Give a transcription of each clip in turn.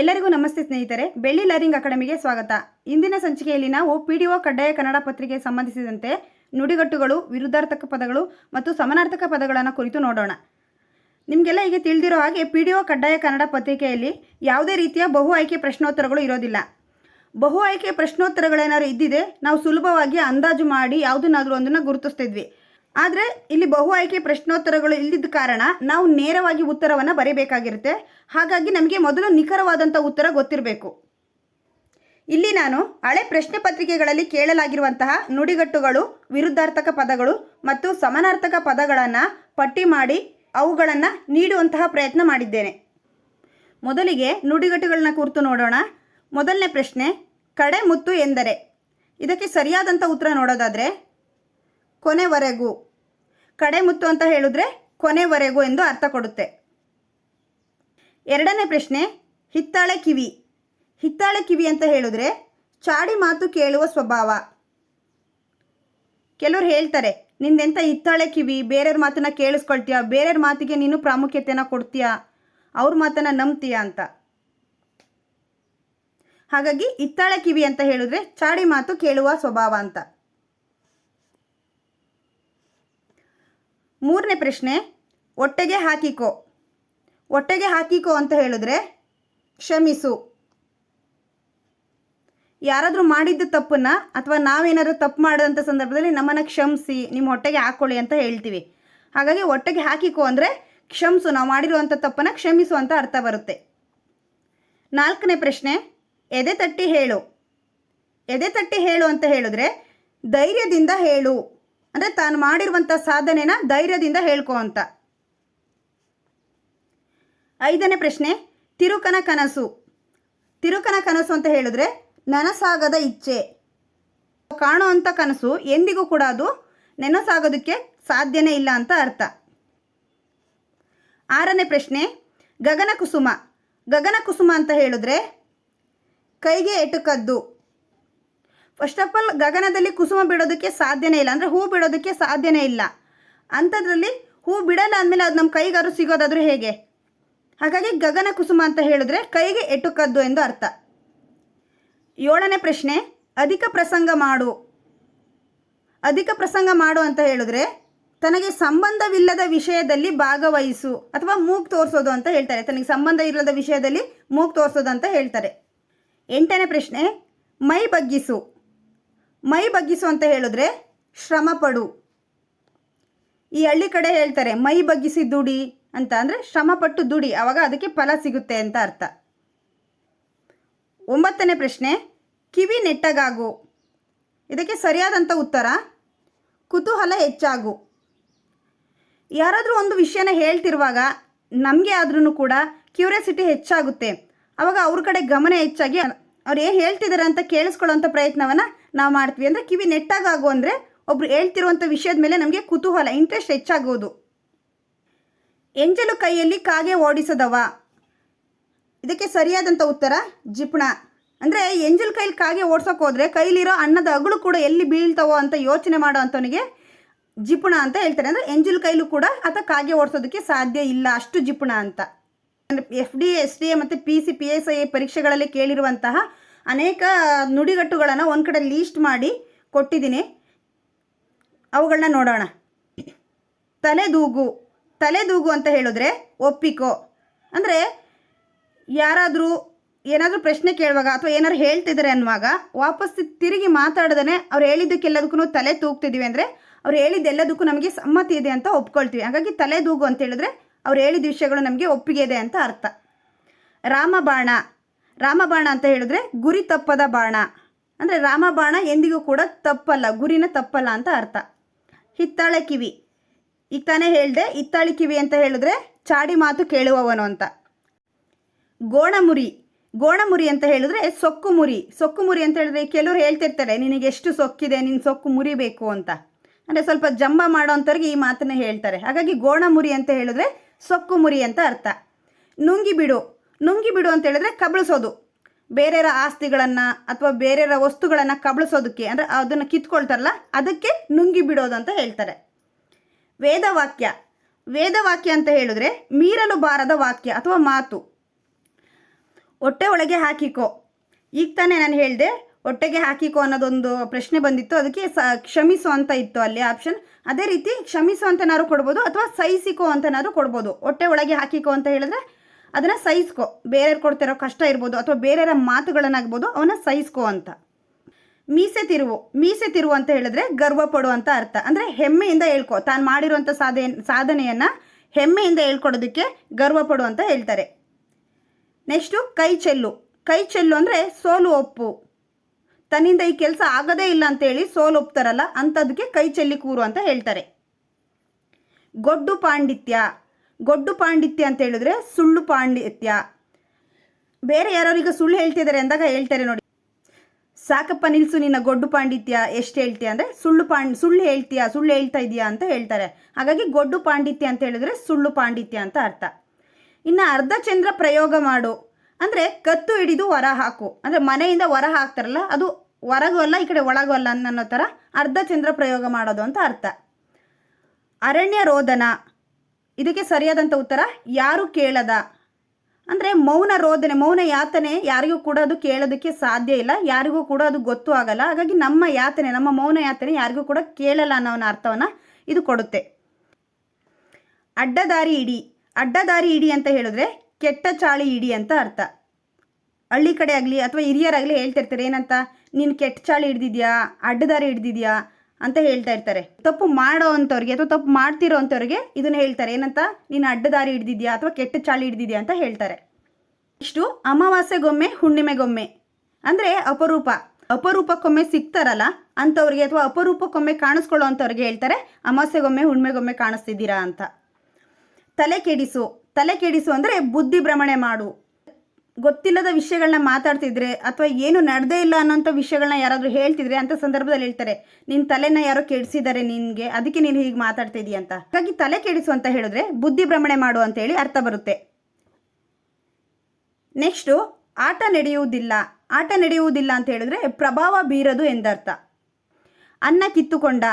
ಎಲ್ಲರಿಗೂ ನಮಸ್ತೆ ಸ್ನೇಹಿತರೆ. ಬೆಳ್ಳಿ ಲರ್ನಿಂಗ್ ಅಕಾಡೆಮಿಗೆ ಸ್ವಾಗತ. ಇಂದಿನ ಸಂಚಿಕೆಯಲ್ಲಿ ನಾವು ಪಿ ಡಿ ಒ ಕಡ್ಡಾಯ ಕನ್ನಡ ಪತ್ರಿಕೆಗೆ ಸಂಬಂಧಿಸಿದಂತೆ ನುಡಿಗಟ್ಟುಗಳು, ವಿರುದ್ಧಾರ್ಥಕ ಪದಗಳು ಮತ್ತು ಸಮಾನಾರ್ಥಕ ಪದಗಳನ್ನು ಕುರಿತು ನೋಡೋಣ. ನಿಮಗೆಲ್ಲ ಈಗ ತಿಳಿದಿರೋ ಹಾಗೆ ಪಿ ಡಿ ಒ ಕಡ್ಡಾಯ ಕನ್ನಡ ಪತ್ರಿಕೆಯಲ್ಲಿ ಯಾವುದೇ ರೀತಿಯ ಬಹು ಆಯ್ಕೆ ಪ್ರಶ್ನೋತ್ತರಗಳು ಇರೋದಿಲ್ಲ. ಬಹು ಆಯ್ಕೆ ಪ್ರಶ್ನೋತ್ತರಗಳೇನಾದ್ರು ಇದ್ದಿದೆ, ನಾವು ಸುಲಭವಾಗಿ ಅಂದಾಜು ಮಾಡಿ ಯಾವುದನ್ನಾದರೂ ಒಂದನ್ನು ಗುರುತಿಸ್ತಿದ್ವಿ. ಆದರೆ ಇಲ್ಲಿ ಬಹು ಆಯ್ಕೆ ಪ್ರಶ್ನೋತ್ತರಗಳು ಇಲ್ಲದಿದ್ದ ಕಾರಣ ನಾವು ನೇರವಾಗಿ ಉತ್ತರವನ್ನು ಬರೀಬೇಕಾಗಿರುತ್ತೆ. ಹಾಗಾಗಿ ನಮಗೆ ಮೊದಲು ನಿಖರವಾದಂಥ ಉತ್ತರ ಗೊತ್ತಿರಬೇಕು. ಇಲ್ಲಿ ನಾನು ಹಳೆ ಪ್ರಶ್ನೆ ಪತ್ರಿಕೆಗಳಲ್ಲಿ ಕೇಳಲಾಗಿರುವಂತಹ ನುಡಿಗಟ್ಟುಗಳು, ವಿರುದ್ಧಾರ್ಥಕ ಪದಗಳು ಮತ್ತು ಸಮಾನಾರ್ಥಕ ಪದಗಳನ್ನು ಪಟ್ಟಿ ಮಾಡಿ ಅವುಗಳನ್ನು ನೀಡುವಂತಹ ಪ್ರಯತ್ನ ಮಾಡಿದ್ದೇನೆ. ಮೊದಲಿಗೆ ನುಡಿಗಟ್ಟುಗಳನ್ನ ಕುರಿತು ನೋಡೋಣ. ಮೊದಲನೇ ಪ್ರಶ್ನೆ ಕಡೆ ಮುತ್ತು ಎಂದರೆ. ಇದಕ್ಕೆ ಸರಿಯಾದಂಥ ಉತ್ತರ ನೋಡೋದಾದರೆ, ಕೊನೆವರೆಗೂ. ಕಡೆ ಮುತ್ತು ಅಂತ ಹೇಳಿದ್ರೆ ಕೊನೆವರೆಗೂ ಎಂದು ಅರ್ಥ ಕೊಡುತ್ತೆ. ಎರಡನೇ ಪ್ರಶ್ನೆ, ಹಿತ್ತಾಳೆ ಕಿವಿ. ಹಿತ್ತಾಳೆ ಕಿವಿ ಅಂತ ಹೇಳಿದ್ರೆ ಚಾಡಿ ಮಾತು ಕೇಳುವ ಸ್ವಭಾವ. ಕೆಲವ್ರು ಹೇಳ್ತಾರೆ ನಿಂದೆಂಥ ಹಿತ್ತಾಳೆ ಕಿವಿ, ಬೇರೆಯವ್ರ ಮಾತನ್ನ ಕೇಳಿಸ್ಕೊಳ್ತೀಯ? ಬೇರೆಯವ್ರ ಮಾತಿಗೆ ನೀನು ಪ್ರಾಮುಖ್ಯತೆನ ಕೊಡ್ತೀಯಾ? ಅವ್ರ ಮಾತನ್ನ ನಂಬ್ತೀಯಾ ಅಂತ. ಹಾಗಾಗಿ ಹಿತ್ತಾಳೆ ಕಿವಿ ಅಂತ ಹೇಳಿದ್ರೆ ಚಾಡಿ ಮಾತು ಕೇಳುವ ಸ್ವಭಾವ ಅಂತ. ಮೂರನೇ ಪ್ರಶ್ನೆ, ಒಟ್ಟೆಗೆ ಹಾಕಿಕೋ. ಒಟ್ಟೆಗೆ ಹಾಕಿಕೋ ಅಂತ ಹೇಳಿದ್ರೆ ಕ್ಷಮಿಸು. ಯಾರಾದರೂ ಮಾಡಿದ್ದ ತಪ್ಪನ್ನು ಅಥವಾ ನಾವೇನಾದರೂ ತಪ್ಪು ಮಾಡಿದಂಥ ಸಂದರ್ಭದಲ್ಲಿ ನಮ್ಮನ್ನು ಕ್ಷಮಿಸಿ, ನಿಮ್ಮ ಹೊಟ್ಟೆಗೆ ಹಾಕ್ಕೊಳ್ಳಿ ಅಂತ ಹೇಳ್ತೀವಿ. ಹಾಗಾಗಿ ಹೊಟ್ಟೆಗೆ ಹಾಕಿಕೋ ಅಂದರೆ ಕ್ಷಮಿಸು, ನಾವು ಮಾಡಿರುವಂಥ ತಪ್ಪನ್ನು ಕ್ಷಮಿಸು ಅಂತ ಅರ್ಥ ಬರುತ್ತೆ. ನಾಲ್ಕನೇ ಪ್ರಶ್ನೆ, ಎದೆ ತಟ್ಟಿ ಹೇಳು. ಎದೆ ತಟ್ಟಿ ಹೇಳು ಅಂತ ಹೇಳಿದ್ರೆ ಧೈರ್ಯದಿಂದ ಹೇಳು. ಅಂದರೆ ತಾನು ಮಾಡಿರುವಂಥ ಸಾಧನೆನ ಧೈರ್ಯದಿಂದ ಹೇಳ್ಕೊ ಅಂತ. ಐದನೇ ಪ್ರಶ್ನೆ, ತಿರುಕನ ಕನಸು. ತಿರುಕನ ಕನಸು ಅಂತ ಹೇಳಿದ್ರೆ ನನಸಾಗದ ಇಚ್ಛೆ. ಕಾಣುವಂಥ ಕನಸು ಎಂದಿಗೂ ಕೂಡ ಅದು ನೆನಸಾಗೋದಕ್ಕೆ ಸಾಧ್ಯನೇ ಇಲ್ಲ ಅಂತ ಅರ್ಥ. ಆರನೇ ಪ್ರಶ್ನೆ, ಗಗನ ಕುಸುಮ. ಗಗನ ಕುಸುಮ ಅಂತ ಹೇಳಿದ್ರೆ ಕೈಗೆ ಎಟುಕದ್ದು. ಫಸ್ಟ್ ಆಫ್ ಆಲ್ ಗಗನದಲ್ಲಿ ಕುಸುಮ ಬಿಡೋದಕ್ಕೆ ಸಾಧ್ಯನೇ ಇಲ್ಲ. ಅಂದರೆ ಹೂ ಬಿಡೋದಕ್ಕೆ ಸಾಧ್ಯನೇ ಇಲ್ಲ. ಅಂಥದ್ರಲ್ಲಿ ಹೂ ಬಿಡಲ್ಲ ಅಂದಮೇಲೆ ಅದು ನಮ್ಮ ಕೈಗಾರು ಸಿಗೋದಾದರೂ ಹೇಗೆ? ಹಾಗಾಗಿ ಗಗನ ಕುಸುಮ ಅಂತ ಹೇಳಿದ್ರೆ ಕೈಗೆ ಎಟುಕದ್ದು ಎಂದು ಅರ್ಥ. ಏಳನೇ ಪ್ರಶ್ನೆ, ಅಧಿಕ ಪ್ರಸಂಗ ಮಾಡು. ಅಧಿಕ ಪ್ರಸಂಗ ಮಾಡು ಅಂತ ಹೇಳಿದ್ರೆ ತನಗೆ ಸಂಬಂಧವಿಲ್ಲದ ವಿಷಯದಲ್ಲಿ ಭಾಗವಹಿಸು ಅಥವಾ ಮೂಗ್ ತೋರಿಸೋದು ಅಂತ ಹೇಳ್ತಾರೆ. ತನಗೆ ಸಂಬಂಧ ಇಲ್ಲದ ವಿಷಯದಲ್ಲಿ ಮೂಗ್ ತೋರಿಸೋದು ಅಂತ ಹೇಳ್ತಾರೆ. ಎಂಟನೇ ಪ್ರಶ್ನೆ, ಮೈ ಬಗ್ಗಿಸು. ಮೈ ಬಗ್ಗಿಸು ಅಂತ ಹೇಳಿದ್ರೆ ಶ್ರಮ ಪಡು. ಈ ಹಳ್ಳಿ ಕಡೆ ಹೇಳ್ತಾರೆ, ಮೈ ಬಗ್ಗಿಸಿ ದುಡಿ ಅಂತ ಅಂದರೆ ಶ್ರಮಪಟ್ಟು ದುಡಿ, ಅವಾಗ ಅದಕ್ಕೆ ಫಲ ಸಿಗುತ್ತೆ ಅಂತ ಅರ್ಥ. ಒಂಬತ್ತನೇ ಪ್ರಶ್ನೆ, ಕಿವಿ ನೆಟ್ಟಗಾಗು. ಇದಕ್ಕೆ ಸರಿಯಾದಂಥ ಉತ್ತರ, ಕುತೂಹಲ ಹೆಚ್ಚಾಗು. ಯಾರಾದರೂ ಒಂದು ವಿಷಯನ ಹೇಳ್ತಿರುವಾಗ ನಮಗೆ ಆದ್ರೂ ಕೂಡ ಕ್ಯೂರಿಯಾಸಿಟಿ ಹೆಚ್ಚಾಗುತ್ತೆ. ಆವಾಗ ಅವ್ರ ಕಡೆ ಗಮನ ಹೆಚ್ಚಾಗಿ ಅವ್ರು ಏನು ಹೇಳ್ತಿದ್ದಾರೆ ಅಂತ ಕೇಳಿಸ್ಕೊಳ್ಳೋಂಥ ಪ್ರಯತ್ನವನ್ನು ನಾವು ಮಾಡ್ತೀವಿ. ಅಂದರೆ ಕಿವಿ ನೆಟ್ಟಾಗು ಅಂದರೆ ಒಬ್ರು ಹೇಳ್ತಿರುವಂಥ ವಿಷಯದ ಮೇಲೆ ನಮಗೆ ಕುತೂಹಲ ಇಂಟ್ರೆಸ್ಟ್ ಹೆಚ್ಚಾಗೋದು. ಎಂಜಲು ಕೈಯಲ್ಲಿ ಕಾಗೆ ಓಡಿಸದವ. ಇದಕ್ಕೆ ಸರಿಯಾದಂಥ ಉತ್ತರ, ಜಿಪುಣ. ಅಂದರೆ ಎಂಜಲ್ ಕೈಲಿ ಕಾಗೆ ಓಡಿಸೋಕೆ ಹೋದರೆ ಕೈಲಿರೋ ಅನ್ನದ ಅಗಳು ಕೂಡ ಎಲ್ಲಿ ಬೀಳ್ತಾವೋ ಅಂತ ಯೋಚನೆ ಮಾಡೋ ಅಂಥವನಿಗೆ ಜಿಪುಣ ಅಂತ ಹೇಳ್ತಾರೆ. ಅಂದರೆ ಎಂಜಲ್ ಕೈಲೂ ಕೂಡ ಅಥವಾ ಕಾಗೆ ಓಡಿಸೋದಕ್ಕೆ ಸಾಧ್ಯ ಇಲ್ಲ, ಅಷ್ಟು ಜಿಪುಣ ಅಂತ. F D S D A ಮತ್ತು P C P S I ಪರೀಕ್ಷೆಗಳಲ್ಲಿ ಕೇಳಿರುವಂತಹ ಅನೇಕ ನುಡಿಗಟ್ಟುಗಳನ್ನು ಒಂದು ಕಡೆ ಲೀಸ್ಟ್ ಮಾಡಿ ಕೊಟ್ಟಿದ್ದೀನಿ. ಅವುಗಳನ್ನ ನೋಡೋಣ. ತಲೆದೂಗು ತಲೆದೂಗು ಅಂತ ಹೇಳಿದ್ರೆ ಒಪ್ಪಿಕೋ. ಅಂದರೆ ಯಾರಾದರೂ ಏನಾದರೂ ಪ್ರಶ್ನೆ ಕೇಳುವಾಗ ಅಥವಾ ಏನಾದ್ರು ಹೇಳ್ತಿದ್ದಾರೆ ಅನ್ನುವಾಗ ವಾಪಸ್ ತಿರುಗಿ ಮಾತಾಡದೇ ಅವ್ರು ಹೇಳಿದ್ದಕ್ಕೆಲ್ಲದಕ್ಕೂ ತಲೆ ತೂಗ್ತಿದ್ದೀವಿ ಅಂದರೆ ಅವ್ರು ಹೇಳಿದ್ದೆಲ್ಲದಕ್ಕೂ ನಮಗೆ ಸಮ್ಮತಿ ಇದೆ ಅಂತ ಒಪ್ಕೊಳ್ತೀವಿ. ಹಾಗಾಗಿ ತಲೆದೂಗು ಅಂತ ಹೇಳಿದ್ರೆ ಅವ್ರು ಹೇಳಿದ ವಿಷಯಗಳು ನಮಗೆ ಒಪ್ಪಿಗೆ ಇದೆ ಅಂತ ಅರ್ಥ. ರಾಮಬಾಣ ರಾಮಬಾಣ ಅಂತ ಹೇಳಿದ್ರೆ ಗುರಿ ತಪ್ಪದ ಬಾಣ. ಅಂದರೆ ರಾಮಬಾಣ ಎಂದಿಗೂ ಕೂಡ ತಪ್ಪಲ್ಲ, ಗುರಿನ ತಪ್ಪಲ್ಲ ಅಂತ ಅರ್ಥ. ಹಿತ್ತಾಳೆ ಕಿವಿ. ಈಗ ತಾನೇ ಹೇಳಿದೆ, ಹಿತ್ತಾಳೆ ಕಿವಿ ಅಂತ ಹೇಳಿದ್ರೆ ಚಾಡಿ ಮಾತು ಕೇಳುವವನು ಅಂತ. ಗೋಣಮುರಿ. ಗೋಣಮುರಿ ಅಂತ ಹೇಳಿದ್ರೆ ಸೊಕ್ಕು ಮುರಿ. ಸೊಕ್ಕು ಮುರಿ ಅಂತ ಹೇಳಿದ್ರೆ ಕೆಲವರು ಹೇಳ್ತಿರ್ತಾರೆ, ನಿನಗೆ ಎಷ್ಟು ಸೊಕ್ಕಿದೆ ನಿನ್ನ ಸೊಕ್ಕು ಮುರಿಬೇಕು ಅಂತ. ಅಂದರೆ ಸ್ವಲ್ಪ ಜಂಬ ಮಾಡೋವಂಥವ್ರಿಗೆ ಈ ಮಾತನ್ನ ಹೇಳ್ತಾರೆ. ಹಾಗಾಗಿ ಗೋಣಮುರಿ ಅಂತ ಹೇಳಿದ್ರೆ ಸೊಕ್ಕು ಮುರಿ ಅಂತ ಅರ್ಥ. ನುಂಗಿ ಬಿಡು ನುಂಗಿ ಬಿಡು ಅಂತ ಹೇಳಿದ್ರೆ ಕಬಳಿಸೋದು. ಬೇರೆಯವರ ಆಸ್ತಿಗಳನ್ನು ಅಥವಾ ಬೇರೆಯವರ ವಸ್ತುಗಳನ್ನು ಕಬಳಿಸೋದಕ್ಕೆ, ಅಂದರೆ ಅದನ್ನು ಕಿತ್ಕೊಳ್ತಾರಲ್ಲ, ಅದಕ್ಕೆ ನುಂಗಿ ಬಿಡೋದು ಅಂತ ಹೇಳ್ತಾರೆ. ವೇದವಾಕ್ಯ. ವೇದವಾಕ್ಯ ಅಂತ ಹೇಳಿದ್ರೆ ಮೀರಲು ಬಾರದ ವಾಕ್ಯ ಅಥವಾ ಮಾತು. ಹೊಟ್ಟೆ ಒಳಗೆ ಹಾಕಿಕೋ. ಈಗ ತಾನೇ ನಾನು ಹೇಳಿದೆ, ಹೊಟ್ಟೆಗೆ ಹಾಕಿಕೋ ಅನ್ನೋದೊಂದು ಪ್ರಶ್ನೆ ಬಂದಿತ್ತು, ಅದಕ್ಕೆ ಸ, ಕ್ಷಮಿಸು ಅಂತ ಇತ್ತು ಅಲ್ಲಿ ಆಪ್ಷನ್. ಅದೇ ರೀತಿ ಕ್ಷಮಿಸು ಅಂತನಾದ್ರು ಕೊಡ್ಬೋದು ಅಥವಾ ಸಹಿಸಿಕೋ ಅಂತನಾದ್ರು ಕೊಡ್ಬೋದು. ಹೊಟ್ಟೆ ಒಳಗೆ ಹಾಕಿಕೋ ಅಂತ ಹೇಳಿದ್ರೆ ಅದನ್ನು ಸಹಿಸ್ಕೊ. ಬೇರೆಯವ್ರು ಕೊಡ್ತಿರೋ ಕಷ್ಟ ಇರ್ಬೋದು ಅಥವಾ ಬೇರೆಯವರ ಮಾತುಗಳನ್ನಾಗ್ಬೋದು ಅವನ್ನ ಸಹಿಸ್ಕೋ ಅಂತ. ಮೀಸೆ ತಿರುವು. ಮೀಸೆ ತಿರುವು ಅಂತ ಹೇಳಿದ್ರೆ ಗರ್ವ ಅಂತ ಅರ್ಥ. ಅಂದರೆ ಹೆಮ್ಮೆಯಿಂದ ಹೇಳ್ಕೊ. ತಾನು ಮಾಡಿರುವಂಥ ಸಾಧನೆ ಸಾಧನೆಯನ್ನು ಹೆಮ್ಮೆಯಿಂದ ಹೇಳ್ಕೊಡೋದಕ್ಕೆ ಗರ್ವ ಅಂತ ಹೇಳ್ತಾರೆ. ನೆಕ್ಸ್ಟು ಕೈ ಚೆಲ್ಲು. ಕೈ ಚೆಲ್ಲು ಅಂದರೆ ಸೋಲು ಒಪ್ಪು. ತನ್ನಿಂದ ಈ ಕೆಲಸ ಆಗದೇ ಇಲ್ಲ ಅಂತೇಳಿ ಸೋಲು ಒಪ್ತಾರಲ್ಲ ಅಂಥದಕ್ಕೆ ಕೈ ಚೆಲ್ಲಿ ಕೂರು ಅಂತ ಹೇಳ್ತಾರೆ. ಗೊಡ್ಡು ಪಾಂಡಿತ್ಯ. ಗೊಡ್ಡು ಪಾಂಡಿತ್ಯ ಅಂತ ಹೇಳಿದ್ರೆ ಸುಳ್ಳು ಪಾಂಡಿತ್ಯ. ಬೇರೆ ಯಾರೋರಿಗೆ ಸುಳ್ಳು ಹೇಳ್ತಿದ್ದಾರೆ ಅಂದಾಗ ಹೇಳ್ತಾರೆ ನೋಡಿ. ಸಾಕಪ್ಪ ನಿಲ್ಸು ನಿನ್ನ ಗೊಡ್ಡು ಪಾಂಡಿತ್ಯ ಎಷ್ಟು ಹೇಳ್ತೀಯ ಅಂದರೆ ಸುಳ್ಳು ಪಾಂಡ್, ಸುಳ್ಳು ಹೇಳ್ತೀಯ, ಸುಳ್ಳು ಹೇಳ್ತಾ ಇದೀಯಾ ಅಂತ ಹೇಳ್ತಾರೆ. ಹಾಗಾಗಿ ಗೊಡ್ಡು ಪಾಂಡಿತ್ಯ ಅಂತ ಹೇಳಿದ್ರೆ ಸುಳ್ಳು ಪಾಂಡಿತ್ಯ ಅಂತ ಅರ್ಥ. ಇನ್ನು ಅರ್ಧಚಂದ್ರ ಪ್ರಯೋಗ ಮಾಡು. ಅಂದರೆ ಕತ್ತು ಹಿಡಿದು ಹೊರ ಹಾಕು. ಅಂದರೆ ಮನೆಯಿಂದ ಹೊರ ಹಾಕ್ತಾರಲ್ಲ, ಅದು ಹೊರಗೂ ಅಲ್ಲ, ಈ ಕಡೆ ಒಳಗೂ ಅಲ್ಲ ಅನ್ನೋ ಥರ ಅರ್ಧಚಂದ್ರ ಪ್ರಯೋಗ ಮಾಡೋದು ಅಂತ ಅರ್ಥ. ಅರಣ್ಯ ರೋದನ ಇದಕ್ಕೆ ಸರಿಯಾದಂಥ ಉತ್ತರ, ಯಾರು ಕೇಳದ? ಅಂದರೆ ಮೌನ ರೋದನೆ, ಮೌನ ಯಾತನೆ ಯಾರಿಗೂ ಕೂಡ ಅದು ಕೇಳೋದಕ್ಕೆ ಸಾಧ್ಯ ಇಲ್ಲ, ಯಾರಿಗೂ ಕೂಡ ಅದು ಗೊತ್ತು ಆಗಲ್ಲ. ಹಾಗಾಗಿ ನಮ್ಮ ಯಾತನೆ, ನಮ್ಮ ಮೌನ ಯಾತನೆ ಯಾರಿಗೂ ಕೂಡ ಕೇಳಲ್ಲ ಅನ್ನೋ ಅರ್ಥವನ್ನು ಇದು ಕೊಡುತ್ತೆ. ಅಡ್ಡದಾರಿ ಇಡಿ ಅಡ್ಡದಾರಿ ಇಡಿ ಅಂತ ಹೇಳಿದ್ರೆ ಕೆಟ್ಟ ಚಾಳಿ ಇಡಿ ಅಂತ ಅರ್ಥ. ಹಳ್ಳಿ ಕಡೆ ಆಗಲಿ ಅಥವಾ ಹಿರಿಯರಾಗಲಿ ಹೇಳ್ತಿರ್ತಾರೆ, ಏನಂತ? ನೀನು ಕೆಟ್ಟ ಚಾಳಿ ಹಿಡ್ದಿದ್ಯಾ? ಅಡ್ಡದಾರಿ ಹಿಡ್ದಿದ್ಯಾ? ಅಂತ ಹೇಳ್ತಾ ಇರ್ತಾರೆ. ತಪ್ಪು ಮಾಡೋ ಅಂಥವ್ರಿಗೆ ಅಥವಾ ತಪ್ಪು ಮಾಡ್ತಿರೋ ಅಂಥವ್ರಿಗೆ ಇದನ್ನ ಹೇಳ್ತಾರೆ. ಏನಂತ? ನೀನು ಅಡ್ಡದಾರಿ ಹಿಡ್ದಿದ್ಯಾ ಅಥವಾ ಕೆಟ್ಟ ಚಾಳಿ ಹಿಡ್ದಿದ್ಯಾ ಅಂತ ಹೇಳ್ತಾರೆ. ಇಷ್ಟು ಅಮಾವಾಸ್ಯೆಗೊಮ್ಮೆ, ಹುಣ್ಣಿಮೆಗೊಮ್ಮೆ. ಅಂದರೆ ಅಪರೂಪ. ಅಪರೂಪಕ್ಕೊಮ್ಮೆ ಸಿಗ್ತಾರಲ್ಲ, ಅಂಥವ್ರಿಗೆ ಅಥವಾ ಅಪರೂಪಕ್ಕೊಮ್ಮೆ ಕಾಣಿಸ್ಕೊಳ್ಳೋ ಅಂಥವ್ರಿಗೆ ಹೇಳ್ತಾರೆ, ಅಮಾವಾಸ್ಯೆಗೊಮ್ಮೆ, ಹುಣ್ಣಿಮೆಗೊಮ್ಮೆ ಕಾಣಿಸ್ತಿದ್ದೀರಾ ಅಂತ. ತಲೆ ಕೆಡಿಸು. ತಲೆ ಕೆಡಿಸು ಅಂದರೆ ಬುದ್ಧಿ ಭ್ರಮಣೆ ಮಾಡು. ಗೊತ್ತಿಲ್ಲದ ವಿಷಯಗಳನ್ನ ಮಾತಾಡ್ತಿದ್ರೆ ಅಥವಾ ಏನು ನಡೆದೇ ಇಲ್ಲ ಅನ್ನೋಂಥ ವಿಷಯಗಳನ್ನ ಯಾರಾದರೂ ಹೇಳ್ತಿದ್ರೆ ಅಂತ ಸಂದರ್ಭದಲ್ಲಿ ಹೇಳ್ತಾರೆ ನಿನ್ನ ತಲೆನ ಯಾರೋ ಕೆಡಿಸಿದ್ದಾರೆ ನಿನಗೆ, ಅದಕ್ಕೆ ನೀನು ಹೀಗೆ ಮಾತಾಡ್ತಾ ಇದೀಯ ಅಂತ. ಹಾಗಾಗಿ ತಲೆ ಕೆಡಿಸು ಅಂತ ಹೇಳಿದ್ರೆ ಬುದ್ಧಿ ಭ್ರಮಣೆ ಮಾಡು ಅಂತ ಹೇಳಿ ಅರ್ಥ ಬರುತ್ತೆ. ನೆಕ್ಸ್ಟು, ಆಟ ನಡೆಯುವುದಿಲ್ಲ. ಆಟ ನಡೆಯುವುದಿಲ್ಲ ಅಂತ ಹೇಳಿದ್ರೆ ಪ್ರಭಾವ ಬೀರದು ಎಂದರ್ಥ. ಅನ್ನ ಕಿತ್ತುಕೊಂಡ.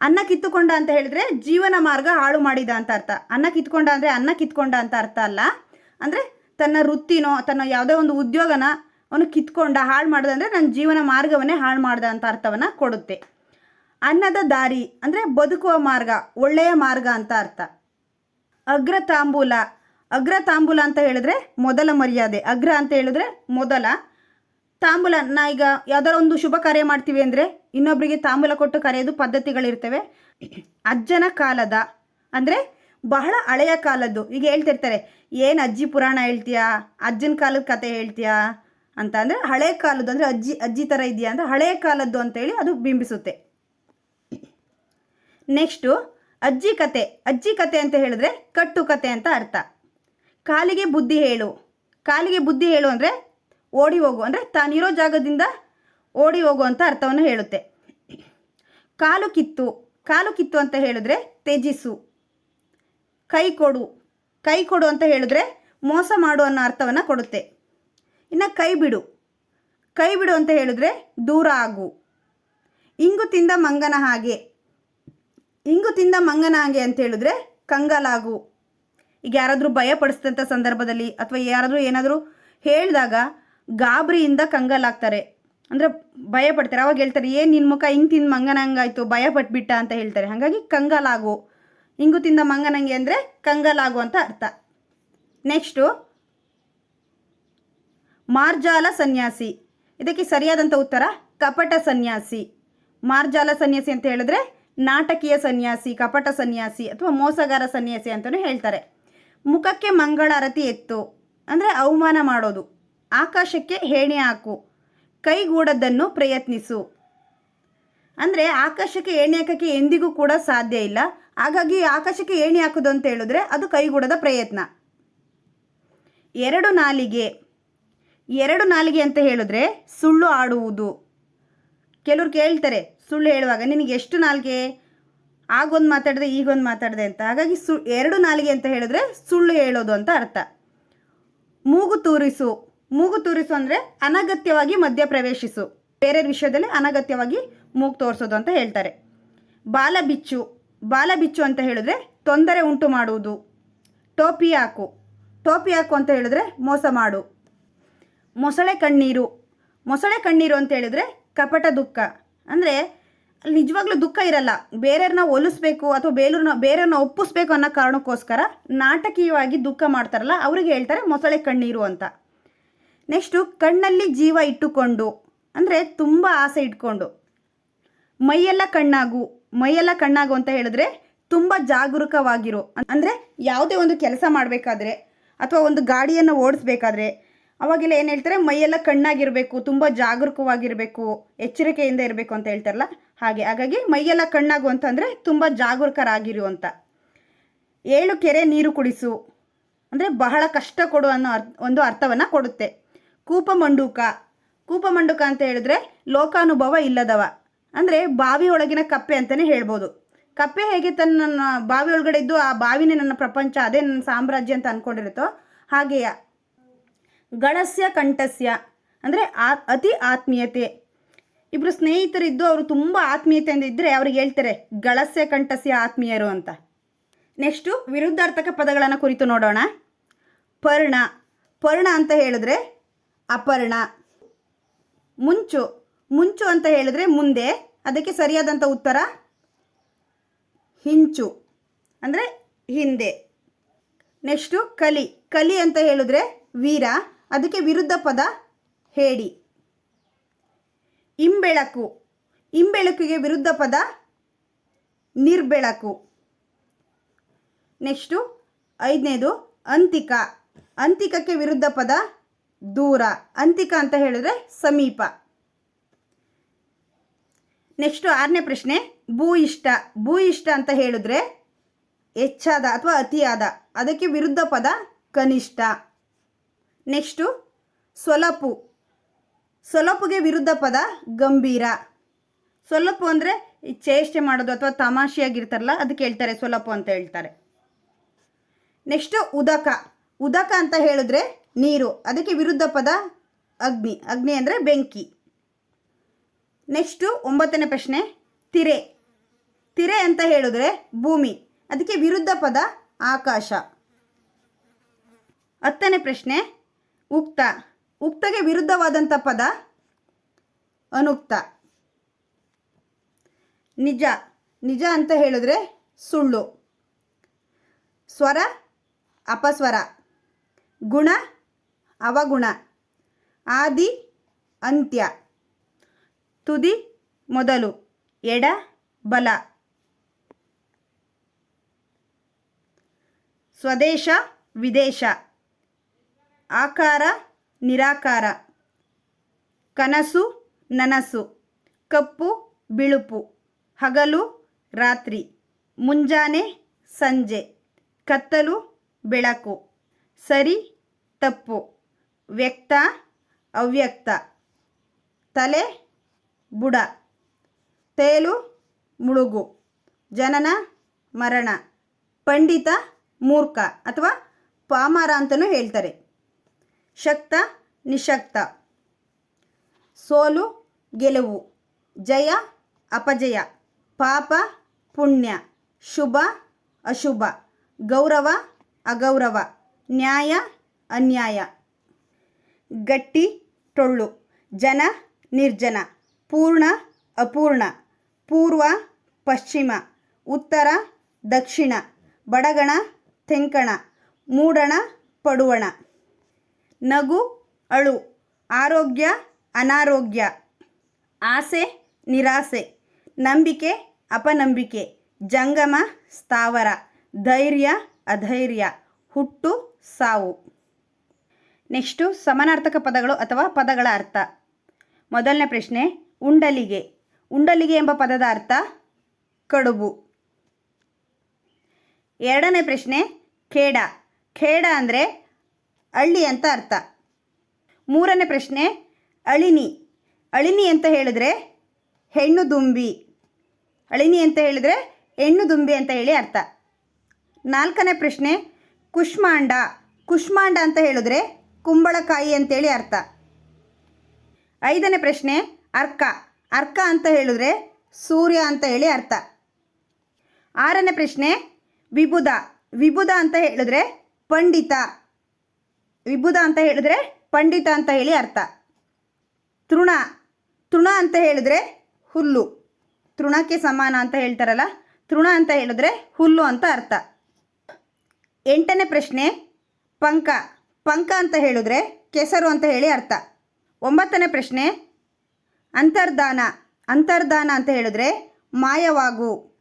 ಅನ್ನ ಕಿತ್ತುಕೊಂಡ ಅಂತ ಹೇಳಿದ್ರೆ ಜೀವನ ಮಾರ್ಗ ಹಾಳು ಮಾಡಿದ ಅಂತ ಅರ್ಥ. ಅನ್ನ ಕಿತ್ಕೊಂಡ ಅಂದರೆ ಅನ್ನ ಕಿತ್ಕೊಂಡ ಅಂತ ಅರ್ಥ ಅಲ್ಲ. ಅಂದರೆ ತನ್ನ ವೃತ್ತಿನೋ ತನ್ನ ಯಾವುದೇ ಒಂದು ಉದ್ಯೋಗನ ಅವನು ಕಿತ್ಕೊಂಡ, ಹಾಳು ಮಾಡ್ದ ಅಂದರೆ ನನ್ನ ಜೀವನ ಮಾರ್ಗವನ್ನೇ ಹಾಳು ಮಾಡ್ದ ಅಂತ ಅರ್ಥವನ್ನು ಕೊಡುತ್ತೆ. ಅನ್ನದ ದಾರಿ ಅಂದರೆ ಬದುಕುವ ಮಾರ್ಗ, ಒಳ್ಳೆಯ ಮಾರ್ಗ ಅಂತ ಅರ್ಥ. ಅಗ್ರ ತಾಂಬೂಲ ಅಗ್ರ ತಾಂಬೂಲ ಅಂತ ಹೇಳಿದ್ರೆ ಮೊದಲ ಮರ್ಯಾದೆ. ಅಗ್ರ ಅಂತ ಹೇಳಿದ್ರೆ ಮೊದಲ. ತಾಂಬೂಲ, ನಾ ಈಗ ಯಾವ್ದಾರ ಒಂದು ಶುಭ ಕಾರ್ಯ ಮಾಡ್ತೀವಿ ಅಂದರೆ ಇನ್ನೊಬ್ಬರಿಗೆ ತಾಂಬೂಲ ಕೊಟ್ಟು ಕರೆಯೋದು ಪದ್ಧತಿಗಳಿರ್ತವೆ. ಅಜ್ಜನ ಕಾಲದ ಅಂದರೆ ಬಹಳ ಹಳೆಯ ಕಾಲದ್ದು. ಈಗ ಹೇಳ್ತಿರ್ತಾರೆ, ಏನು ಅಜ್ಜಿ ಪುರಾಣ ಹೇಳ್ತೀಯಾ? ಅಜ್ಜನ ಕಾಲದ ಕತೆ ಹೇಳ್ತೀಯಾ? ಅಂತ ಅಂದರೆ, ಹಳೆ ಕಾಲದ್ದು ಅಂದರೆ ಅಜ್ಜಿ ಅಜ್ಜಿ ಥರ ಇದೆಯಾ ಅಂದರೆ ಹಳೆಯ ಕಾಲದ್ದು ಅಂತೇಳಿ ಅದು ಬಿಂಬಿಸುತ್ತೆ. ನೆಕ್ಸ್ಟು, ಅಜ್ಜಿ ಕತೆ. ಅಜ್ಜಿ ಕತೆ ಅಂತ ಹೇಳಿದ್ರೆ ಕಟ್ಟು ಕತೆ ಅಂತ ಅರ್ಥ. ಕಾಲಿಗೆ ಬುದ್ಧಿ ಹೇಳು. ಕಾಲಿಗೆ ಬುದ್ಧಿ ಹೇಳು ಅಂದರೆ ಓಡಿ ಹೋಗು. ಅಂದರೆ ತಾನಿರೋ ಜಾಗದಿಂದ ಓಡಿ ಹೋಗು ಅಂತ ಅರ್ಥವನ್ನು ಹೇಳುತ್ತೆ. ಕಾಲು ಕಿತ್ತು. ಕಾಲು ಕಿತ್ತು ಅಂತ ಹೇಳಿದ್ರೆ ತ್ಯಜಿಸು. ಕೈ ಕೊಡು ಕೈ ಕೊಡು ಅಂತ ಹೇಳಿದ್ರೆ ಮೋಸ ಮಾಡು ಅನ್ನೋ ಅರ್ಥವನ್ನು ಕೊಡುತ್ತೆ. ಇನ್ನು ಕೈ ಬಿಡು ಕೈ ಬಿಡು ಅಂತ ಹೇಳಿದ್ರೆ ದೂರ ಆಗು. ಇಂಗು ತಿಂದ ಮಂಗನ ಹಾಗೆ, ಇಂಗು ತಿಂದ ಮಂಗನ ಹಾಗೆ ಅಂತ ಹೇಳಿದ್ರೆ ಕಂಗಾಲಾಗು. ಈಗ ಯಾರಾದರೂ ಭಯಪಡಿಸಿದಂಥ ಸಂದರ್ಭದಲ್ಲಿ ಅಥವಾ ಯಾರಾದರೂ ಏನಾದರೂ ಹೇಳಿದಾಗ ಗಾಬರಿಯಿಂದ ಕಂಗಾಲಾಗ್ತಾರೆ. ಅಂದರೆ ಭಯ ಪಡ್ತಾರೆ. ಅವಾಗ ಹೇಳ್ತಾರೆ ಏನು ನಿನ್ನ ಮುಖ ಹಿಂಗೆ ತಿಂದು ಮಂಗನ ಹಂಗಾಯ್ತು, ಭಯ ಪಟ್ಬಿಟ್ಟ ಅಂತ ಹೇಳ್ತಾರೆ. ಹಾಗಾಗಿ ಕಂಗಾಲಾಗು. ಇಂಗು ತಿಂದ ಮಂಗನಂಗೆ ಅಂದರೆ ಕಂಗಲಾಗುವಂಥ ಅರ್ಥ. ನೆಕ್ಸ್ಟು ಮಾರ್ಜಾಲ ಸನ್ಯಾಸಿ. ಇದಕ್ಕೆ ಸರಿಯಾದಂಥ ಉತ್ತರ, ಕಪಟ ಸನ್ಯಾಸಿ. ಮಾರ್ಜಾಲ ಸನ್ಯಾಸಿ ಅಂತ ಹೇಳಿದ್ರೆ ನಾಟಕೀಯ ಸನ್ಯಾಸಿ, ಕಪಟ ಸನ್ಯಾಸಿ ಅಥವಾ ಮೋಸಗಾರ ಸನ್ಯಾಸಿ ಅಂತಲೂ ಹೇಳ್ತಾರೆ. ಮುಖಕ್ಕೆ ಮಂಗಳಾರತಿ ಎತ್ತು, ಅಂದರೆ ಅವಮಾನ ಮಾಡೋದು. ಆಕಾಶಕ್ಕೆ ಹೇಣೆ ಹಾಕು. ಕೈಗೂಡದ್ದನ್ನು ಪ್ರಯತ್ನಿಸು. ಅಂದರೆ ಆಕಾಶಕ್ಕೆ ಏಣಿ ಹಾಕೋಕ್ಕೆ ಎಂದಿಗೂ ಕೂಡ ಸಾಧ್ಯ ಇಲ್ಲ. ಹಾಗಾಗಿ ಆಕಾಶಕ್ಕೆ ಏಣಿ ಹಾಕೋದು ಅಂತ ಹೇಳಿದ್ರೆ ಅದು ಕೈಗೂಡದ ಪ್ರಯತ್ನ. ಎರಡು ನಾಲಿಗೆ ಎರಡು ನಾಲಿಗೆ ಅಂತ ಹೇಳಿದ್ರೆ ಸುಳ್ಳು ಆಡುವುದು. ಕೆಲವ್ರು ಕೇಳ್ತಾರೆ, ಸುಳ್ಳು ಹೇಳುವಾಗ ನಿನಗೆ ಎಷ್ಟು ನಾಲಿಗೆ? ಆಗೊಂದು ಮಾತಾಡಿದೆ, ಈಗೊಂದು ಮಾತಾಡಿದೆ ಅಂತ. ಹಾಗಾಗಿ ಸು, ಎರಡು ನಾಲಿಗೆ ಅಂತ ಹೇಳಿದ್ರೆ ಸುಳ್ಳು ಹೇಳೋದು ಅಂತ ಅರ್ಥ. ಮೂಗು ತೂರಿಸು. ಮೂಗು ತೂರಿಸು ಅಂದರೆ ಅನಗತ್ಯವಾಗಿ ಮಧ್ಯ ಪ್ರವೇಶಿಸು ಬೇರೆ ವಿಷಯದಲ್ಲಿ ಅನಗತ್ಯವಾಗಿ ಮೂಗು ತೋರಿಸೋದು ಅಂತ ಹೇಳ್ತಾರೆ. ಬಾಲ ಬಿಚ್ಚು ಬಾಲ ಬಿಚ್ಚು ಅಂತ ಹೇಳಿದ್ರೆ ತೊಂದರೆ ಉಂಟು ಮಾಡುವುದು. ಟೋಪಿ ಹಾಕು ಟೋಪಿ ಹಾಕು ಅಂತ ಹೇಳಿದ್ರೆ ಮೋಸ ಮಾಡು. ಮೊಸಳೆ ಕಣ್ಣೀರು ಮೊಸಳೆ ಕಣ್ಣೀರು ಅಂತ ಹೇಳಿದ್ರೆ ಕಪಟ ದುಃಖ. ಅಂದರೆ ಅಲ್ಲಿ ನಿಜವಾಗ್ಲೂ ದುಃಖ ಇರಲ್ಲ. ಬೇರೆಯವ್ರನ್ನ ಒಲಿಸ್ಬೇಕು ಅಥವಾ ಬೇಲೂರ್ನ, ಬೇರೆಯವ್ರನ್ನ ಒಪ್ಪಿಸ್ಬೇಕು ಅನ್ನೋ ಕಾರಣಕ್ಕೋಸ್ಕರ ನಾಟಕೀಯವಾಗಿ ದುಃಖ ಮಾಡ್ತಾರಲ್ಲ, ಅವ್ರಿಗೆ ಹೇಳ್ತಾರೆ ಮೊಸಳೆ ಕಣ್ಣೀರು ಅಂತ. ನೆಕ್ಸ್ಟು ಕಣ್ಣಲ್ಲಿ ಜೀವ ಇಟ್ಟುಕೊಂಡು, ಅಂದರೆ ತುಂಬ ಆಸೆ ಇಟ್ಕೊಂಡು. ಮೈಯೆಲ್ಲ ಕಣ್ಣಾಗು ಮೈಯೆಲ್ಲ ಕಣ್ಣಾಗು ಅಂತ ಹೇಳಿದ್ರೆ ತುಂಬ ಜಾಗರೂಕವಾಗಿರು. ಅಂದರೆ ಯಾವುದೇ ಒಂದು ಕೆಲಸ ಮಾಡಬೇಕಾದ್ರೆ ಅಥವಾ ಒಂದು ಗಾಡಿಯನ್ನು ಓಡಿಸ್ಬೇಕಾದ್ರೆ ಅವಾಗೆಲ್ಲ ಏನು ಹೇಳ್ತಾರೆ? ಮೈಯೆಲ್ಲ ಕಣ್ಣಾಗಿರಬೇಕು, ತುಂಬ ಜಾಗರೂಕವಾಗಿರಬೇಕು, ಎಚ್ಚರಿಕೆಯಿಂದ ಇರಬೇಕು ಅಂತ ಹೇಳ್ತಾರಲ್ಲ? ಹಾಗೆ, ಹಾಗಾಗಿ ಮೈಯೆಲ್ಲ ಕಣ್ಣಾಗು ಅಂತಂದರೆ ತುಂಬ ಜಾಗರೂಕರಾಗಿರು ಅಂತ. ಏಳು ಕೆರೆ ನೀರು ಕುಡಿಸು ಅಂದರೆ ಬಹಳ ಕಷ್ಟ ಕೊಡು ಅನ್ನೋ ಅರ್ಥ ಒಂದು ಅರ್ಥವನ್ನು ಕೊಡುತ್ತೆ. ಕೂಪ ಮಂಡೂಕ ಕೂಪ ಮಂಡೂಕ ಅಂತ ಹೇಳಿದ್ರೆ ಲೋಕಾನುಭವ ಇಲ್ಲದವ. ಅಂದರೆ ಬಾವಿ ಒಳಗಿನ ಕಪ್ಪೆ ಅಂತಲೇ ಹೇಳ್ಬೋದು. ಕಪ್ಪೆ ಹೇಗೆ ತನ್ನ ಬಾವಿ ಒಳಗಡೆ ಇದ್ದು ಆ ಬಾವಿನೇ ನನ್ನ ಪ್ರಪಂಚ, ಅದೇ ನನ್ನ ಸಾಮ್ರಾಜ್ಯ ಅಂತ ಅಂದ್ಕೊಂಡಿರುತ್ತೋ ಹಾಗೆಯ ಗಳಸ್ಯ ಕಂಠಸ್ಯ ಅಂದರೆ ಆ ಅತಿ ಆತ್ಮೀಯತೆ. ಇಬ್ಬರು ಸ್ನೇಹಿತರಿದ್ದು ಅವರು ತುಂಬ ಆತ್ಮೀಯತೆಯಿಂದ ಇದ್ದರೆ ಅವ್ರಿಗೆ ಹೇಳ್ತಾರೆ ಗಳಸ್ಯ ಕಂಠಸ್ಯ ಆತ್ಮೀಯರು ಅಂತ. ನೆಕ್ಸ್ಟು ವಿರುದ್ಧಾರ್ಥಕ ಪದಗಳನ್ನು ಕುರಿತು ನೋಡೋಣ. ಪರ್ಣ. ಪರ್ಣ ಅಂತ ಹೇಳಿದ್ರೆ ಅಪರ್ಣ. ಮುಂಚು ಮುಂಚು ಅಂತ ಹೇಳಿದ್ರೆ ಮುಂದೆ. ಅದಕ್ಕೆ ಸರಿಯಾದಂಥ ಉತ್ತರ ಹಿಂಚು. ಅಂದರೆ ಹಿಂದೆ. ನೆಕ್ಸ್ಟು ಕಲಿ. ಕಲಿ ಅಂತ ಹೇಳಿದ್ರೆ ವೀರ. ಅದಕ್ಕೆ ವಿರುದ್ಧ ಪದ ಹೇಡಿ. ಇಂಬೆಳಕು. ಇಂಬೆಳಕಿಗೆ ವಿರುದ್ಧ ಪದ ನಿರ್ಬೆಳಕು. ನೆಕ್ಸ್ಟು ಐದನೇದು ಅಂತಿಕ. ಅಂತಿಕಕ್ಕೆ ವಿರುದ್ಧ ಪದ ದೂರ. ಅಂತಿಕ ಅಂತ ಹೇಳಿದ್ರೆ ಸಮೀಪ. ನೆಕ್ಸ್ಟು ಆರನೇ ಪ್ರಶ್ನೆ, ಭೂ ಇಷ್ಟ. ಭೂ ಇಷ್ಟ ಅಂತ ಹೇಳಿದ್ರೆ ಹೆಚ್ಚಾದ ಅಥವಾ ಅತಿಯಾದ, ಅದಕ್ಕೆ ವಿರುದ್ಧ ಪದ ಕನಿಷ್ಠ. ನೆಕ್ಸ್ಟು ಸೊಲಪು. ಸೊಲಪುಗೆ ವಿರುದ್ಧ ಪದ ಗಂಭೀರ. ಸೊಲಪು ಅಂದರೆ ಚೇಷ್ಟೆ ಮಾಡೋದು ಅಥವಾ ತಮಾಷೆಯಾಗಿರ್ತಾರಲ್ಲ ಅದಕ್ಕೆ ಹೇಳ್ತಾರೆ ಸೊಲಪು ಅಂತ ಹೇಳ್ತಾರೆ. ನೆಕ್ಸ್ಟು ಉದಕ. ಉದಕ ಅಂತ ಹೇಳಿದ್ರೆ ನೀರು, ಅದಕ್ಕೆ ವಿರುದ್ಧ ಪದ ಅಗ್ನಿ. ಅಗ್ನಿ ಅಂದರೆ ಬೆಂಕಿ. ನೆಕ್ಸ್ಟು ಒಂಬತ್ತನೇ ಪ್ರಶ್ನೆ, ತಿರೆ. ತಿರೆ ಅಂತ ಹೇಳಿದ್ರೆ ಭೂಮಿ. ಅದಕ್ಕೆ ವಿರುದ್ಧ ಪದ ಆಕಾಶ. ಹತ್ತನೇ ಪ್ರಶ್ನೆ, ಉಕ್ತ. ಉಕ್ತಗೆ ವಿರುದ್ಧವಾದಂಥ ಪದ ಅನುಕ್ತ. ನಿಜ. ನಿಜ ಅಂತ ಹೇಳಿದ್ರೆ ಸುಳ್ಳು. ಸ್ವರ, ಅಪಸ್ವರ. ಗುಣ, ಅವಗುಣ. ಆದಿ, ಅಂತ್ಯ. ತುದಿ ಮೊದಲು ಎಡ ಬಲ. ಸ್ವದೇಶ ವಿದೇಶ. ಆಕಾರ ನಿರಾಕಾರ. ಕನಸು ನನಸು. ಕಪ್ಪು ಬಿಳುಪು. ಹಗಲು ರಾತ್ರಿ. ಮುಂಜಾನೆ ಸಂಜೆ. ಕತ್ತಲು ಬೆಳಕು. ಸರಿ ತಪ್ಪು. ವ್ಯಕ್ತ ಅವ್ಯಕ್ತ. ತಲೆ ಬುಡ. ತೇಲು, ಮುಳುಗು. ಜನನ, ಮರಣ. ಪಂಡಿತ, ಮೂರ್ಖ ಅಥವಾ ಪಾಮರ ಅಂತಲೂ ಹೇಳ್ತಾರೆ. ಶಕ್ತ, ನಿಶಕ್ತ. ಸೋಲು, ಗೆಲುವು. ಜಯ, ಅಪಜಯ. ಪಾಪ, ಪುಣ್ಯ. ಶುಭ, ಅಶುಭ. ಗೌರವ, ಅಗೌರವ. ನ್ಯಾಯ, ಅನ್ಯಾಯ. ಗಟ್ಟಿ, ಟೊಳ್ಳು. ಜನ, ನಿರ್ಜನ. ಪೂರ್ಣ, ಅಪೂರ್ಣ. ಪೂರ್ವ, ಪಶ್ಚಿಮ. ಉತ್ತರ, ದಕ್ಷಿಣ. ಬಡಗಣ, ತೆಂಕಣ. ಮೂಡಣ, ಪಡುವಣ. ನಗು, ಅಳು. ಆರೋಗ್ಯ, ಅನಾರೋಗ್ಯ. ಆಸೆ, ನಿರಾಸೆ. ನಂಬಿಕೆ, ಅಪನಂಬಿಕೆ. ಜಂಗಮ, ಸ್ಥಾವರ. ಧೈರ್ಯ, ಅಧೈರ್ಯ. ಹುಟ್ಟು, ಸಾವು. ನೆಕ್ಸ್ಟು ಸಮಾನಾರ್ಥಕ ಪದಗಳು ಅಥವಾ ಪದಗಳ ಅರ್ಥ. ಮೊದಲನೇ ಪ್ರಶ್ನೆ ಉಂಡಲಿಗೆ. ಉಂಡಲಿಗೆ ಎಂಬ ಪದದ ಅರ್ಥ ಕಡುಬು. ಎರಡನೇ ಪ್ರಶ್ನೆ, ಖೇಡ. ಖೇಡ ಅಂದರೆ ಅಳ್ಳಿ ಅಂತ ಅರ್ಥ. ಮೂರನೇ ಪ್ರಶ್ನೆ, ಅಳಿನಿ. ಅಳಿನಿ ಅಂತ ಹೇಳಿದ್ರೆ ಹೆಣ್ಣು ದುಂಬಿ. ಅಳಿನಿ ಅಂತ ಹೇಳಿದ್ರೆ ಹೆಣ್ಣು ದುಂಬಿ ಅಂತ ಹೇಳಿ ಅರ್ಥ. ನಾಲ್ಕನೇ ಪ್ರಶ್ನೆ, ಕುಷ್ಮಾಂಡ. ಕುಷ್ಮಾಂಡ ಅಂತ ಹೇಳಿದ್ರೆ ಕುಂಬಳಕಾಯಿ ಅಂತೇಳಿ ಅರ್ಥ. ಐದನೇ ಪ್ರಶ್ನೆ ಅರ್ಕ. ಅರ್ಕ ಅಂತ ಹೇಳಿದ್ರೆ ಸೂರ್ಯ ಅಂತ ಹೇಳಿ ಅರ್ಥ. ಆರನೇ ಪ್ರಶ್ನೆ, ವಿಬುಧ. ವಿಬುಧ ಅಂತ ಹೇಳಿದ್ರೆ ಪಂಡಿತ. ವಿಬುಧ ಅಂತ ಹೇಳಿದ್ರೆ ಪಂಡಿತ ಅಂತ ಹೇಳಿ ಅರ್ಥ. ತೃಣ. ತೃಣ ಅಂತ ಹೇಳಿದ್ರೆ ಹುಲ್ಲು. ತೃಣಕ್ಕೆ ಸಮಾನ ಅಂತ ಹೇಳ್ತಾರಲ್ಲ, ತೃಣ ಅಂತ ಹೇಳಿದ್ರೆ ಹುಲ್ಲು ಅಂತ ಅರ್ಥ. ಎಂಟನೇ ಪ್ರಶ್ನೆ, ಪಂಕ. ಪಂಕ ಅಂತ ಹೇಳಿದ್ರೆ ಕೆಸರು ಅಂತ ಹೇಳಿ ಅರ್ಥ. ಒಂಬತ್ತನೇ ಪ್ರಶ್ನೆ ಅಂತರ್ದಾನ ಅಂತರ್ದಾನ ಅಂತ ಹೇಳಿದ್ರೆ ಮಾಯವಾಗು.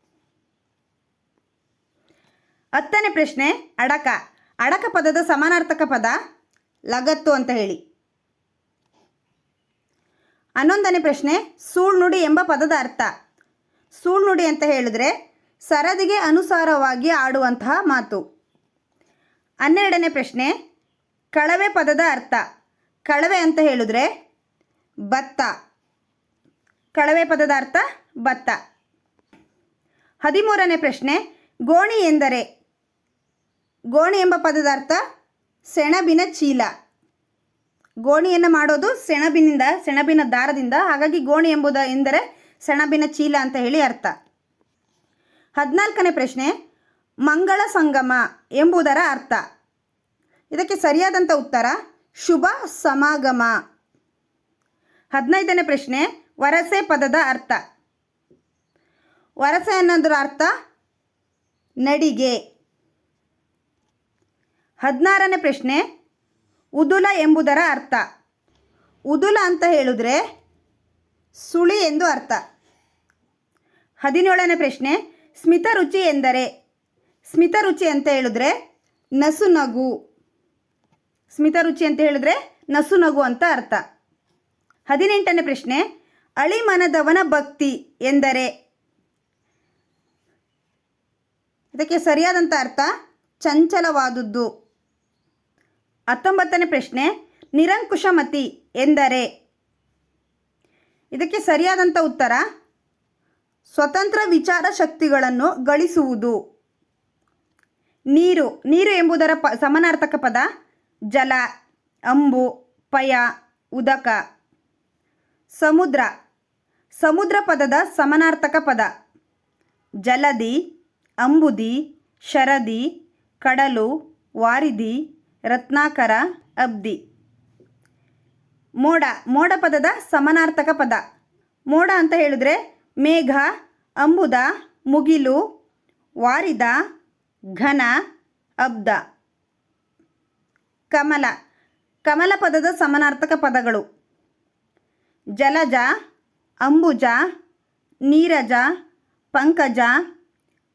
ಹತ್ತನೇ ಪ್ರಶ್ನೆ, ಅಡಕ. ಅಡಕ ಪದದ ಸಮಾನಾರ್ಥಕ ಪದ ಲಗತ್ತು ಅಂತ ಹೇಳಿ. ಹನ್ನೊಂದನೇ ಪ್ರಶ್ನೆ, ಸೂಳ್ನುಡಿ ಎಂಬ ಪದದ ಅರ್ಥ. ಸೂಳ್ನುಡಿ ಅಂತ ಹೇಳಿದ್ರೆ ಸರದಿಗೆ ಅನುಸಾರವಾಗಿ ಆಡುವಂತಹ ಮಾತು. ಹನ್ನೆರಡನೇ ಪ್ರಶ್ನೆ, ಕಳವೆ ಪದದ ಅರ್ಥ. ಕಳವೆ ಅಂತ ಹೇಳಿದ್ರೆ ಭತ್ತ ಕಳವೆ ಪದದ ಅರ್ಥ ಭತ್ತ. ಹದಿಮೂರನೇ ಪ್ರಶ್ನೆ, ಗೋಣಿ ಎಂದರೆ? ಗೋಣಿ ಎಂಬ ಪದದ ಅರ್ಥ ಸೆಣಬಿನ ಚೀಲ. ಗೋಣಿಯನ್ನು ಮಾಡೋದು ಸೆಣಬಿನಿಂದ, ಸೆಣಬಿನ ದಾರದಿಂದ, ಹಾಗಾಗಿ ಗೋಣಿ ಎಂಬುದ ಎಂದರೆ ಸೆಣಬಿನ ಚೀಲ ಅಂತ ಹೇಳಿ ಅರ್ಥ. ಹದಿನಾಲ್ಕನೇ ಪ್ರಶ್ನೆ, ಮಂಗಳ ಸಂಗಮ ಎಂಬುದರ ಅರ್ಥ. ಇದಕ್ಕೆ ಸರಿಯಾದಂಥ ಉತ್ತರ, ಶುಭ ಸಮಾಗಮ. ಹದಿನೈದನೇ ಪ್ರಶ್ನೆ ವರಸೆ ಪದದ ಅರ್ಥ. ವರಸೆ ಅನ್ನೋದ್ರ ಅರ್ಥ ನಡಿಗೆ. ಹದಿನಾರನೇ ಪ್ರಶ್ನೆ, ಉದುಲ ಎಂಬುದರ ಅರ್ಥ. ಉದುಲ ಅಂತ ಹೇಳಿದ್ರೆ ಸುಳಿ ಎಂದು ಅರ್ಥ. ಹದಿನೇಳನೇ ಪ್ರಶ್ನೆ, ಸ್ಮಿತ ರುಚಿ ಎಂದರೆ, ಸ್ಮಿತ ರುಚಿ ಅಂತ ಹೇಳಿದ್ರೆ ನಸು ನಗು. ಸ್ಮಿತ ರುಚಿ ಅಂತ ಹೇಳಿದ್ರೆ ನಸು ನಗು ಅಂತ ಅರ್ಥ. ಹದಿನೆಂಟನೇ ಪ್ರಶ್ನೆ ಅಳಿಮನದವನ ಭಕ್ತಿ ಎಂದರೆ? ಇದಕ್ಕೆ ಸರಿಯಾದಂಥ ಅರ್ಥ ಚಂಚಲವಾದುದು ಹತ್ತೊಂಬತ್ತನೇ ಪ್ರಶ್ನೆ, ನಿರಂಕುಶಮತಿ ಎಂದರೆ? ಇದಕ್ಕೆ ಸರಿಯಾದಂಥ ಉತ್ತರ, ಸ್ವತಂತ್ರ ವಿಚಾರ ಶಕ್ತಿಗಳನ್ನು ಗಳಿಸುವುದು. ನೀರು ನೀರು ಎಂಬುದರ ಪ, ಸಮಾನಾರ್ಥಕ ಪದ, ಜಲ, ಅಂಬು, ಪಯ, ಉದಕ. ಸಮುದ್ರ. ಸಮುದ್ರ ಪದದ ಸಮನಾರ್ಥಕ ಪದ. ಜಲದಿ, ಅಂಬುದಿ, ಶರದಿ, ಕಡಲು, ವಾರಿದಿ, ರತ್ನಾಕರ, ಅಬ್ದಿ. ಮೋಡ. ಮೋಡ ಪದದ ಸಮನಾರ್ಥಕ ಪದ. ಮೋಡ ಅಂತ ಹೇಳಿದ್ರೆ ಮೇಘ, ಅಂಬುದ, ಮುಗಿಲು, ವಾರಿದ, ಘನ, ಅಬ್ದ. ಕಮಲ. ಕಮಲ ಪದದ ಸಮನಾರ್ಥಕ ಪದಗಳು. ಜಲಜ, ಅಂಬುಜ, ನೀರಜ, ಪಂಕಜ,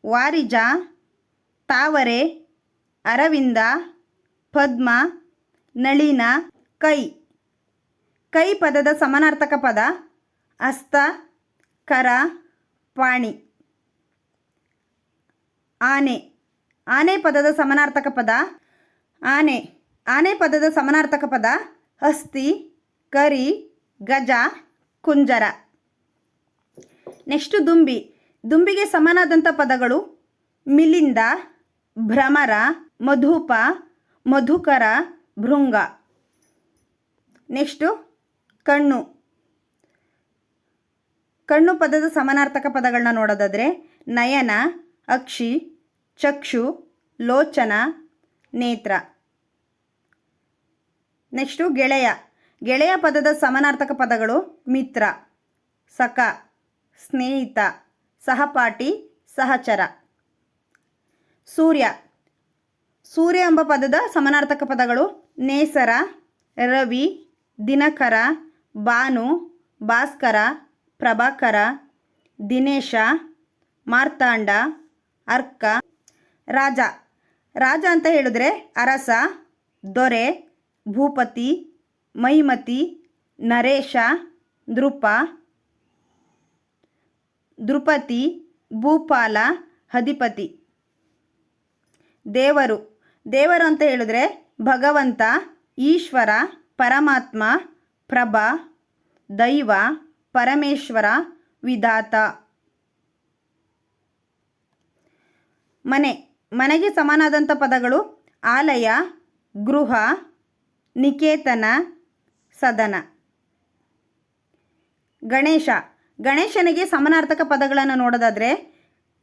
ವಾರಿಜ, ತಾವರೆ, ಅರವಿಂದ, ಪದ್ಮ, ನಳಿನ, ಕೈ. ಕೈ ಪದದ ಸಮಾನಾರ್ಥಕ ಪದ ಅಸ್ತ, ಕರ, ಪಾಣಿ. ಆನೆ. ಆನೆ ಪದದ ಸಮಾನಾರ್ಥಕ ಪದ ಆನೆ. ಆನೆ ಪದದ ಸಮಾನಾರ್ಥಕ ಪದ ಹಸ್ತಿ ಕರಿ ಗಜ, ಕುಂಜರ. ನೆಕ್ಸ್ಟು ದುಂಬಿ. ದುಂಬಿಗೆ ಸಮನಾದಂಥ ಪದಗಳು ಮಿಲಿಂದ, ಭ್ರಮರ, ಮಧುಪ, ಮಧುಕರ, ಭೃಂಗ. ನೆಕ್ಸ್ಟು ಕಣ್ಣು. ಕಣ್ಣು ಪದದ ಸಮಾನಾರ್ಥಕ ಪದಗಳನ್ನ ನೋಡೋದಾದರೆ ನಯನ, ಅಕ್ಷಿ, ಚಕ್ಷು, ಲೋಚನ, ನೇತ್ರ. ನೆಕ್ಸ್ಟು ಗೆಳೆಯ. ಗೆಳೆಯ ಪದದ ಸಮಾನಾರ್ಥಕ ಪದಗಳು ಮಿತ್ರ, ಸಖ, ಸ್ನೇಹಿತ, ಸಹಪಾಠಿ, ಸಹಚರ. ಸೂರ್ಯ ಸೂರ್ಯ ಎಂಬ ಪದದ ಸಮಾನಾರ್ಥಕ ಪದಗಳು ನೇಸರ, ರವಿ, ದಿನಕರ ಭಾನು ಭಾಸ್ಕರ, ಪ್ರಭಾಕರ, ದಿನೇಶ, ಮಾರ್ತಾಂಡ, ಅರ್ಕ, ರಾಜ. ರಾಜ ಅಂತ ಹೇಳಿದ್ರೆ ಅರಸ, ದೊರೆ, ಭೂಪತಿ ಮೈಮತಿ, ನರೇಶ ದೃಪ ದೃಪತಿ ಭೂಪಾಲ, ಅಧಿಪತಿ. ದೇವರು. ದೇವರು ಅಂತ ಹೇಳಿದ್ರೆ ಭಗವಂತ, ಈಶ್ವರ, ಪರಮಾತ್ಮ, ಪ್ರಭ, ದೈವ, ಪರಮೇಶ್ವರ, ವಿಧಾತ. ಮನೆ. ಮನೆಗೆ ಸಮಾನಾದಂಥ ಪದಗಳು ಆಲಯ, ಗೃಹ, ನಿಕೇತನ ಸದನ. ಗಣೇಶ. ಗಣೇಶನಿಗೆ ಸಮನಾರ್ಥಕ ಪದಗಳನ್ನು ನೋಡೋದಾದರೆ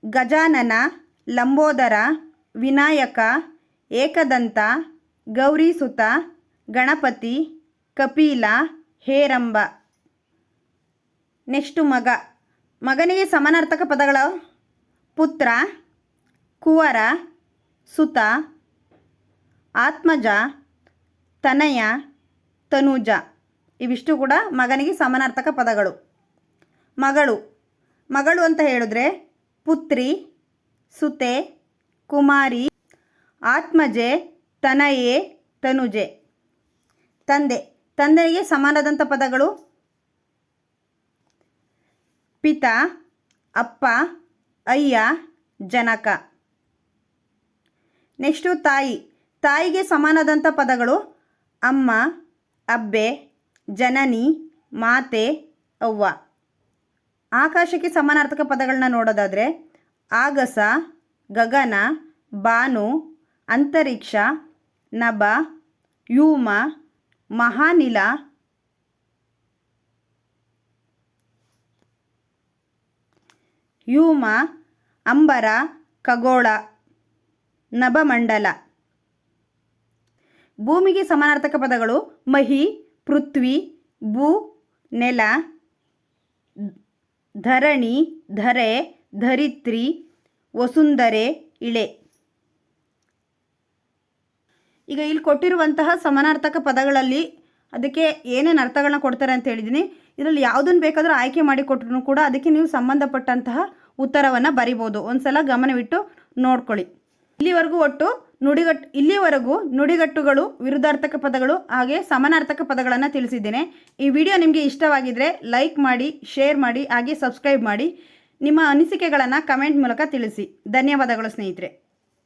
ಗಜಾನನ, ಲಂಬೋದರ, ವಿನಾಯಕ, ಏಕದಂತ, ಗೌರಿಸುತ, ಗಣಪತಿ, ಕಪೀಲ, ಹೇರಂಬ. ನೆಕ್ಸ್ಟು ಮಗ. ಮಗನಿಗೆ ಸಮನಾರ್ಥಕ ಪದಗಳು ಪುತ್ರ, ಕುವರ, ಸುತ, ಆತ್ಮಜ, ತನಯ ತನುಜ. ಇವಿಷ್ಟು ಕೂಡ ಮಗನಿಗೆ ಸಮಾನಾರ್ಥಕ ಪದಗಳು. ಮಗಳು. ಮಗಳು ಅಂತ ಹೇಳಿದ್ರೆ ಪುತ್ರಿ, ಸುತೆ, ಕುಮಾರಿ, ಆತ್ಮಜೆ, ತನಯೆ, ತನುಜೆ. ತಂದೆ. ತಂದೆಗೆ ಸಮಾನದಂಥ ಪದಗಳು. ಪಿತ, ಅಪ್ಪ, ಅಯ್ಯ, ಜನಕ. ನೆಕ್ಸ್ಟು ತಾಯಿ. ತಾಯಿಗೆ ಸಮಾನದಂಥ ಪದಗಳು ಅಮ್ಮ ಅಬ್ಬೆ, ಜನನಿ, ಮಾತೆ, ಅವ್ವ. ಆಕಾಶಕ್ಕೆ ಸಮಾನಾರ್ಥಕ ಪದಗಳನ್ನ ನೋಡೋದಾದರೆ ಆಗಸ, ಗಗನ, ಬಾನು, ಅಂತರಿಕ್ಷ ನಬ ವ್ಯೂಮ ಮಹಾನಿಲ. ವ್ಯೂಮ ಅಂಬರ, ಖಗೋಳ, ನಭಮಂಡಲ. ಭೂಮಿಗೆ ಸಮಾನಾರ್ಥಕ ಪದಗಳು ಮಹಿ, ಪೃಥ್ವಿ, ಭೂ, ನೆಲ, ಧರಣಿ, ಧರೆ, ಧರಿತ್ರಿ, ವಸುಂಧರೆ, ಇಳೆ. ಈಗ ಇಲ್ಲಿ ಕೊಟ್ಟಿರುವಂತಹ ಸಮಾನಾರ್ಥಕ ಪದಗಳಲ್ಲಿ ಅದಕ್ಕೆ ಏನೇನು ಅರ್ಥಗಳನ್ನ ಕೊಡ್ತಾರೆ ಅಂತ ಹೇಳಿದ್ದೀನಿ ಇದರಲ್ಲಿ ಯಾವುದನ್ನು ಬೇಕಾದರೂ ಆಯ್ಕೆ ಮಾಡಿ ಕೊಟ್ಟರು ಕೂಡ ಅದಕ್ಕೆ ನೀವು ಸಂಬಂಧಪಟ್ಟಂತಹ ಉತ್ತರವನ್ನು ಬರಿಬೋದು. ಒಂದು ಸಲ ಗಮನವಿಟ್ಟು ನೋಡ್ಕೊಳ್ಳಿ. ಇಲ್ಲಿವರೆಗೂ ಒಟ್ಟು ನುಡಿಗಟ್ಟು ಇಲ್ಲಿವರೆಗೂ ನುಡಿಗಟ್ಟುಗಳು, ವಿರುದ್ಧಾರ್ಥಕ ಪದಗಳು ಹಾಗೆ ಸಮಾನಾರ್ಥಕ ಪದಗಳನ್ನು ತಿಳಿಸಿದ್ದೇನೆ. ಈ ವಿಡಿಯೋ ನಿಮಗೆ ಇಷ್ಟವಾಗಿದ್ದರೆ ಲೈಕ್ ಮಾಡಿ, ಶೇರ್ ಮಾಡಿ, ಹಾಗೆ ಸಬ್ಸ್ಕ್ರೈಬ್ ಮಾಡಿ. ನಿಮ್ಮ ಅನಿಸಿಕೆಗಳನ್ನು ಕಮೆಂಟ್ ಮೂಲಕ ತಿಳಿಸಿ. ಧನ್ಯವಾದಗಳು ಸ್ನೇಹಿತರೆ.